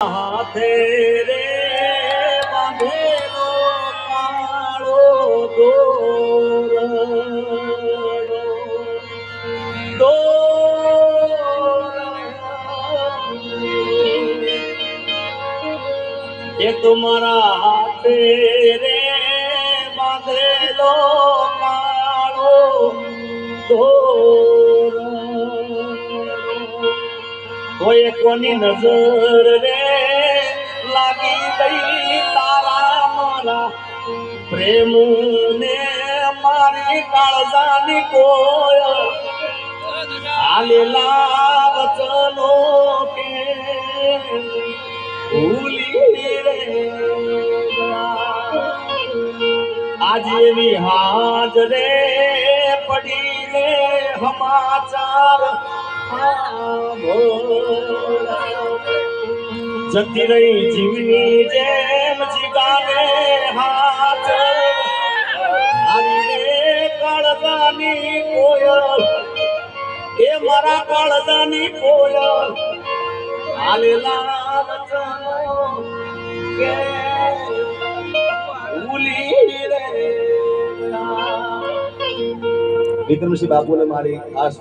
હાથે રે બાંધેલો કાળો દોરડો. એ તો મારા હાથે રે બાંધેલો કાળો દોરડો. કોની નજર રે લાગી ગઈ તારા મારા. પ્રેમ ને મારી કાળજાની કોઈ આલેલા વચનો કે ભૂલી રે આજે એવી હાજરે પડી રે સમાચાર જતી રહી જીવની જેમ જીગાને હાથ. રે કાળજાની કોયલ, એ મારા કાળજાની કોયલ. હાલેલા વચનો કે ભૂલી રે વિક્રમસિંહ બાપુને મારી ખાસ